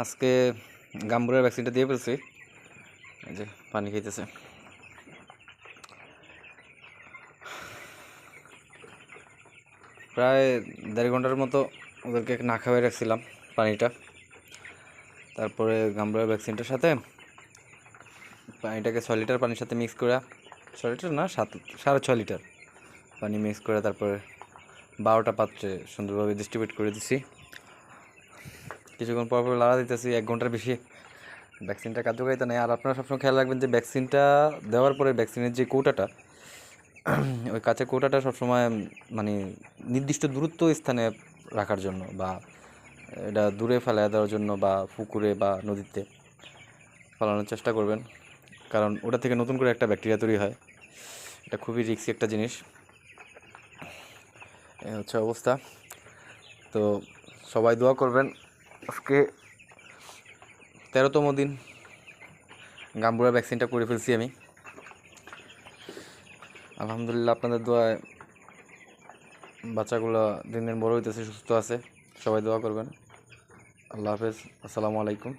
আজকে গাম্বুরের ভ্যাকসিনটা দিয়ে ফেলছি। এই যে পানি খেতেছে প্রায় দেড় ঘণ্টার মতো ওদেরকে না খাওয়াই রাখছিলাম পানিটা। তারপরে গাম্বুরের ভ্যাকসিনটার সাথে পানিটাকে ছয় লিটার পানির সাথে মিক্স করে, ছয় লিটার না, সাত, সাড়ে ছয় লিটার পানি মিক্স করে তারপরে বারোটা পাত্রে সুন্দরভাবে ডিস্ট্রিবিউট করে দিছি। কিছুক্ষণ পর পর লাড়া দিতেছি, এক ঘণ্টার বেশি। ভ্যাকসিনটা কার্যকারিতা নেই। আর আপনারা সবসময় খেয়াল রাখবেন যে ভ্যাকসিনটা দেওয়ার পরে ভ্যাকসিনের যে কৌটাটা, ওই কাঁচের কৌটাটা সবসময় মানে নির্দিষ্ট দূরত্ব স্থানে রাখার জন্য বা এটা দূরে ফেলা দেওয়ার জন্য বা পুকুরে বা নদীতে ফেলানোর চেষ্টা করবেন। কারণ ওটা থেকে নতুন করে একটা ব্যাকটেরিয়া তৈরি হয়। এটা খুবই রিস্কি একটা জিনিস। হচ্ছে অবস্থা। তো সবাই দোয়া করবেন। আজকে তেরোতম দিন। গাম্বুরা ভ্যাকসিনটা করে ফেলছি আমি। আলহামদুলিল্লাহ আপনাদের দোয়ায় বাচ্চাগুলো দিন দিন বড় হইতেছে, সুস্থ আছে। সবাই দোয়া করবেন। আল্লাহ হাফেজ। আসসালামু আলাইকুম।